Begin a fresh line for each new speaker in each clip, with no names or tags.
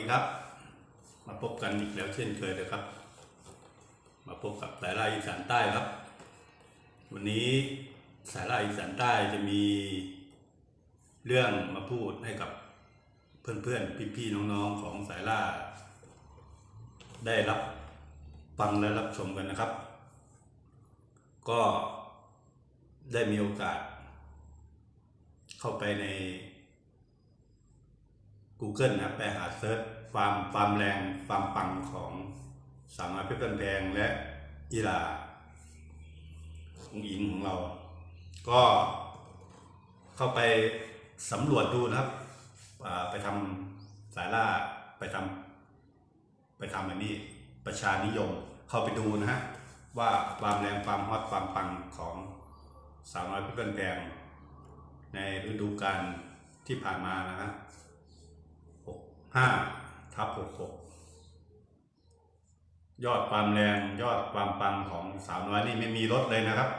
ดีครับ มาพบกันอีกแล้วเช่นเคยเลยครับ มาพบกับสายล่าอีสานใต้ครับ วันนี้สายล่าอีสานใต้จะมีเรื่องมาพูดให้กับเพื่อนๆ พี่ๆ น้องๆ ของสายล่า ได้รับฟังและรับชมกันนะครับ ก็ได้มีโอกาส เข้าไปใน Google นะครับไปหาเซิร์ชฟาร์มฟาร์มแรงฟาร์มปังของสาวน้อยเพชรบ้านแพงและอีลาของอิงของเรา ก็เข้าไปสำรวจดูนะครับ ไปทำสายล่าไปทำไปทำอันนี้ประชานิยมเข้าไปดูนะฮะว่าฟามแรงฟามฮอตฟามปังของสาวน้อยเพชรบ้านแพงในฤดูกาลที่ผ่านมานะฮะ ห้าทับหกหกยอดความแรงยอดความปังของสาวน้อยนี่ไม่มีลดเลยนะครับ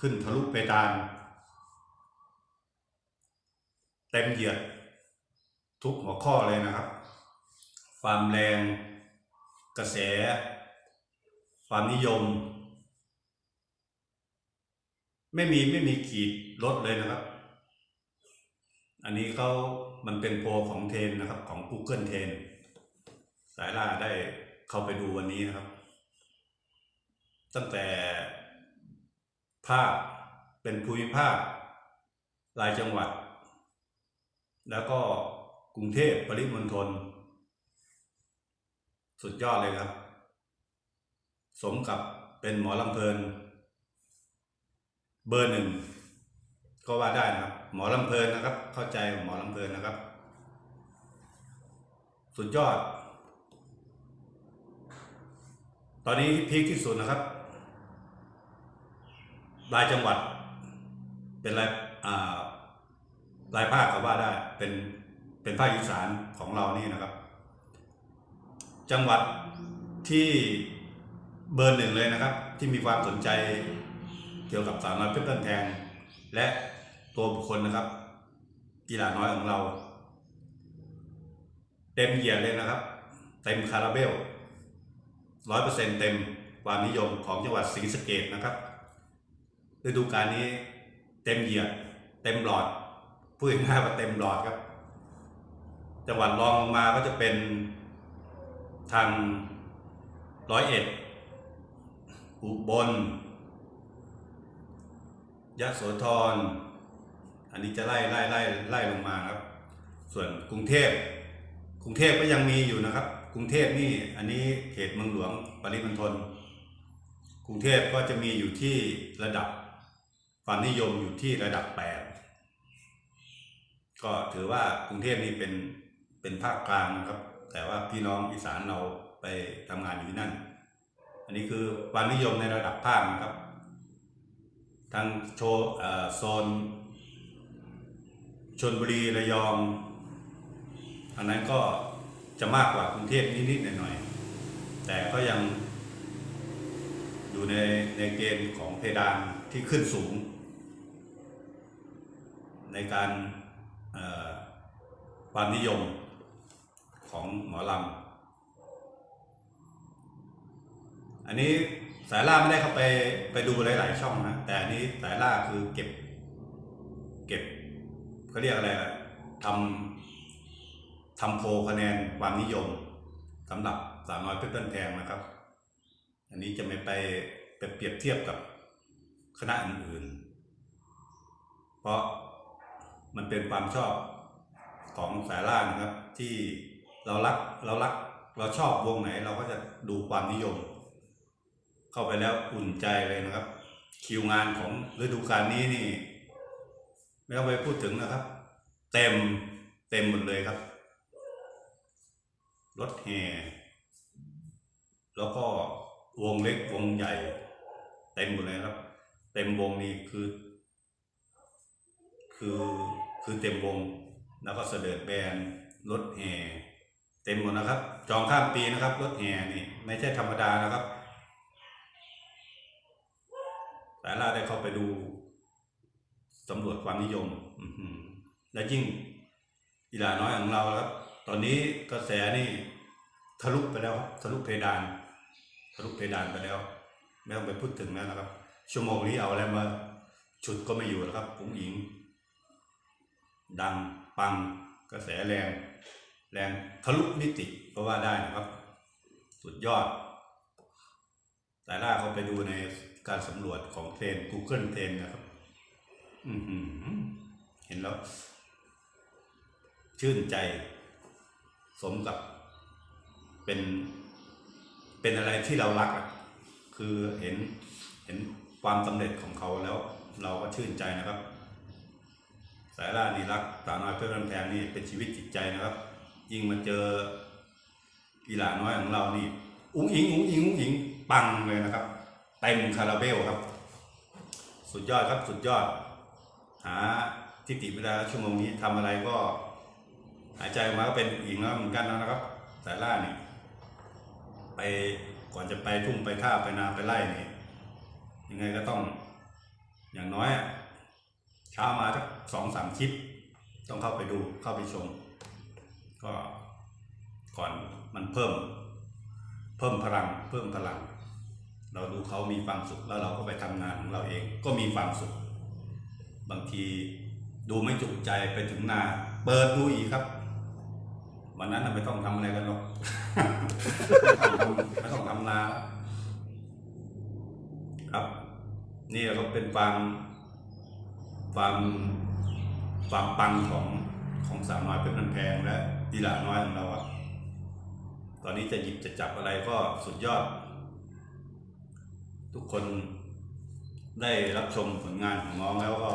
ขึ้นทะลุเพดานเต็มเหยียด ทุกหัวข้อเลยนะครับ ความแรง กระแส ความนิยม ไม่มีไม่มีขีดลดเลยนะครับ อันนี้เขา มันเป็นโพของเทนนะครับของ Google เทนสายล่าได้เข้าไปดูวันนี้นะครับ ตั้งแต่ภาคเป็นภูมิภาครายจังหวัด แล้วก็กรุงเทพปริมณฑลสุดยอดเลยครับ สมกับเป็นหมอลำเพลิน เบอร์หนึ่งก็ว่าได้นะครับ หมอลำเพลินนะครับ เข้าใจหมอลำเพลินนะครับ สุดยอด ตอนนี้พีคที่สุดนะครับรายจังหวัด เป็นรายอ่ารายภาคก็ว่าได้เป็นเป็นภาคอีสานของเรานี่นะครับ จังหวัดที่เบอร์หนึ่งเลยนะครับ ที่มีความสนใจเกี่ยวกับสาวน้อยเพชรบ้านแพงและ ตัวบุคคลนะครับ กีฬาน้อยของเรา เต็มเหยียดเลยนะครับ เต็มคาราเบลร้อยเปอร์เซ็นเต็มความนิยมของจังหวัดศรีสะเกดนะครับฤดูกาลนี้เต็มเหยียดเต็มหลอดพูดง่ายว่าเต็มหลอดครับ จังหวัดรองลงมาก็จะเป็นทางร้อยเอ็ดอุบลยะโสธร อันนี้จะไล่ไล่ไล่ไล่ลงมาครับ ส่วนกรุงเทพกรุงเทพก็ยังมีอยู่นะครับ กรุงเทพนี่อันนี้เขตเมืองหลวงปริมณฑลกรุงเทพก็จะมีอยู่ที่ระดับความนิยมอยู่ที่ระดับแปดก็ถือว่ากรุงเทพนี่เป็นเป็นภาคกลางนะครับ แต่ว่าพี่น้องอีสานเราไปทำงานอยู่นั่น อันนี้คือความนิยมในระดับภาคนะครับทางโชว์เอ่อโซน ชนบุรีระยอง อันนั้นก็จะมากกว่ากรุงเทพนิดๆหน่อยๆแต่ก็ยังอยู่ในในเกณฑ์ของเพดานที่ขึ้นสูง ในการเอ่อความนิยมของหมอลำ อันนี้สายล่าไม่ได้เข้าไปไปดูหลาย ๆ ช่องนะ แต่อันนี้สายล่าคือเก็บเก็บ เขาเรียกอะไรอะทำทำโพคะแนนความนิยมสำหรับสาวน้อยเพชรบ้านแพงนะครับ อันนี้จะไม่ไปไปเปรียบเทียบกับคณะอื่นๆ เพราะมันเป็นความชอบของสายล่านะครับ ที่เรารักเรารักเราชอบวงไหนเราก็จะดูความนิยม เข้าไปแล้วอุ่นใจเลยนะครับ คิวงานของฤดูกาลนี้นี่ ไม่ต้องไปพูดถึงนะครับ เต็มเต็มหมดเลยครับ รถแห่แล้วก็วงเล็กวงใหญ่ เต็มหมดเลยครับ เต็มวงนี่คือ คือคือเต็มวง แล้วก็เสด็จแบนรถแห่เต็มหมดนะครับ จองข้ามปีนะครับ รถแห่นี่ไม่ใช่ธรรมดานะครับแต่ล่าได้เข้าไปดู สำรวจความนิยมและยิ่งกีฬาน้อยของเราครับตอนนี้กระแสนี่ทะลุไปแล้วทะลุเพดานทะลุเพดานไปแล้วไม่ต้องไปพูดถึงแล้วนะครับ ชั่วโมงนี้เอาอะไรมาฉุดก็ไม่อยู่แล้วครับปุ๋งอิง ดังปังกระแสแรง แรงทะลุนิติก็ว่าได้นะครับ สุดยอด แต่ล่าเขาไปดูในการสำรวจของเทรน Google เทรนนะครับ เห็นแล้ว ชื่นใจ สมกับ เป็น เป็นอะไรที่เรารักคือเห็นเห็นความสำเร็จของเขาแล้ว เราก็ชื่นใจนะครับ สายล่านี่รักสาวน้อยเพื่อนแพงนี่เป็นชีวิตจิตใจนะครับ ยิ่งมาเจอกีฬาน้อยของเรานี่ อุ้งอิงอุ้งอิงอุ้งอิงปังเลยนะครับเต็มคาราเบลครับ สุดยอดครับสุดยอด หาทิฏฐิเวลาชั่วโมงนี้ทำอะไรก็ หายใจออกมาก็เป็นอีกแล้วเหมือนกันนะครับ สายล่านี่ไปก่อนจะไปทุ่งไปท่าไปนาไปไร่นี่ยังไงก็ต้อง อย่างน้อยเช้ามาสักสองสามคลิป ต้องเข้าไปดูเข้าไปชม ก็ก่อนมันเพิ่ม เพิ่มพลัง เพิ่มพลัง เราดูเขามีความสุขแล้วเราก็ไปทำงานของเราเองก็มีความสุข บางทีดูไม่จุใจไปถึงนา เปิดดูอีกครับ วันนั้นไม่ต้องทำอะไรกันหรอกไม่ต้องทำนา ครับ นี่ก็เป็นความความความปังของของสาวน้อยเป็นพันแพงและดีลาน้อยของเราอะตอนนี้จะหยิบจะจับอะไรก็สุดยอด ทุกคน ได้รับชมผลงานของน้องแล้วก็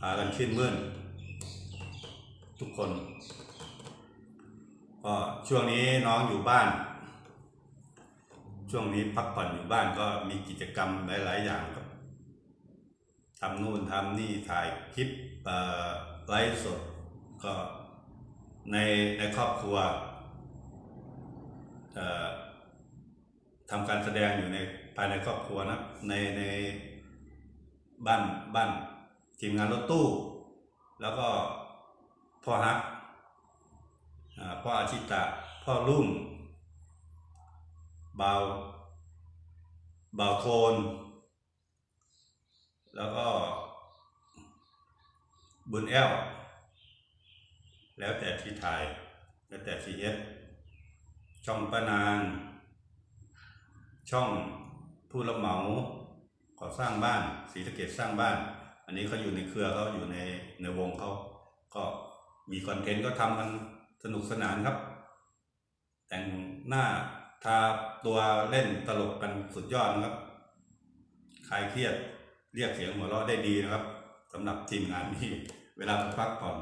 พากันชื่นมื่นทุกคน ก็ช่วงนี้น้องอยู่บ้าน ช่วงนี้พักผ่อนอยู่บ้านก็มีกิจกรรมหลาย ๆ อย่างครับทำนู่นทำนี่ถ่ายคลิปไลฟ์สด ก็ในในครอบครัวทำการแสดงอยู่ในภายในครอบครัวนะในใน บ้านบ้านทีมงานรถตู้ แล้วก็พ่อฮักพ่ออาชิตะ พ่อรุ่งเบาเบาโทน แล้วก็บุญแอลแล้วแต่ที่ถ่าย แล้วแต่ที่เฮ็ดช่องป้านางช่องผู้รับเหมา ก่อสร้างบ้านศรีสะเกดสร้างบ้าน อันนี้เขาอยู่ในเครือเขาอยู่ในในวงเขาก็มีคอนเทนต์ก็ทำกันสนุกสนานครับ แต่งหน้าทาตัวเล่นตลกกันสุดยอดนะครับคลายเครียดเรียกเสียงหัวเราะได้ดีนะครับสำหรับทีมงานนี้เวลาพักผ่อน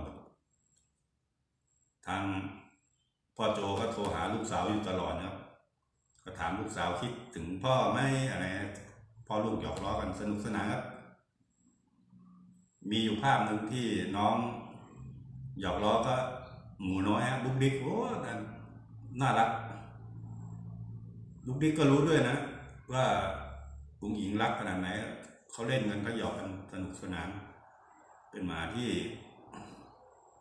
ทางพ่อโจก็โทรหาลูกสาวอยู่ตลอดนะครับ ก็ถามลูกสาวคิดถึงพ่อไหมอะไร พ่อลูกหยอกล้อกันสนุกสนานครับ มีอยู่ภาพหนึ่งที่น้องหยอกล้อก็หมูน้อยอะลูกดิ๊กโอ้นั่นน่ารักลูกดิ๊กก็รู้ด้วยนะ ว่าปุงหญิงรักขนาดไหนเขาเล่นกันก็หยอกกันสนุกสนาน เป็นหมาที่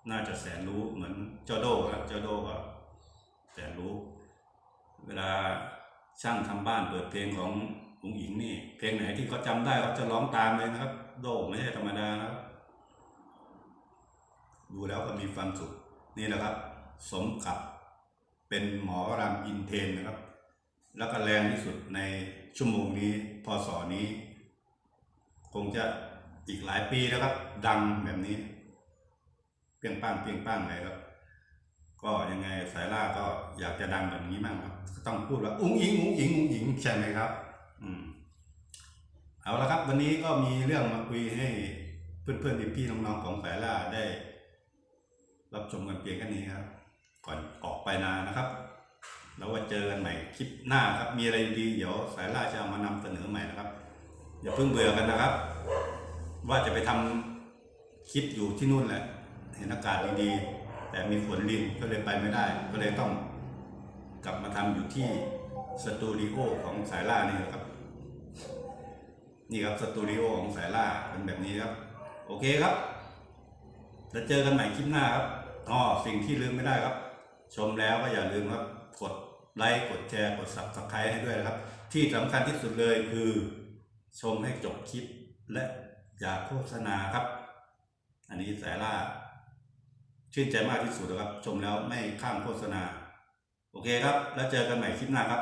น่าจะแสนรู้เหมือนเจ้าโดครับเจ้าโดก็แสนรู้ เวลาช่างทำบ้านเปิดเพลงของ ปุงหญิงนี่ เพลงไหนที่เขาจำได้เขาจะร้องตามเลยนะครับ โดไม่ใช่ธรรมดานะครับ ดูแล้วก็มีความสุข นี่แหละครับ สมกับเป็นหมอรำอินเทนนะครับ แล้วก็แรงที่สุดในชั่วโมงนี้พศนี้ คงจะอีกหลายปีแล้วครับ ดังแบบนี้ เปียงป้างเปียงป้างเลยครับ ก็ยังไงสายล่าก็อยากจะดังแบบนี้มั่งครับ ต้องพูดว่าอุ้งอิงอุ้งอิงอุ้งอิงใช่ไหมครับ เอาละครับ วันนี้ก็มีเรื่องมาคุยให้เพื่อนๆพี่ๆน้องๆของสายล่าได้ รับชมกันเพียงแค่นี้ครับ ก่อนออกไปนานะครับ แล้วว่าเจอกันใหม่คลิปหน้าครับ มีอะไรดีเดี๋ยวสายล่าจะามานำเสนอใหม่นะครับอย่าเพิ่งเบื่อกันนะครับ ว่าจะไปทำคลิปอยู่ที่นู่นแหละ เห็นอากาศดีๆแต่มีฝนรินก็เลยไปไม่ได้ ก็เลยต้องกลับมาทำอยู่ที่ สตูดิโอของสายล่านี่นะครับ นี่ครับสตูดิโอของสายล่าเป็นแบบนี้ครับ โอเคครับแล้วเจอกันใหม่คลิปหน้าครับอ๋อสิ่งที่ลืมไม่ได้ครับ ชมแล้วก็อย่าลืมครับ กดไลค์กดแชร์กด subscribe ให้ด้วยนะครับ ที่สำคัญที่สุดเลยคือ ชมให้จบคลิปและอย่าโฆษณาครับ อันนี้สายล่า ชื่นใจมากที่สุดนะครับ ชมแล้วไม่ข้ามโฆษณา โอเคครับ แล้วเจอกันใหม่คลิปหน้าครับ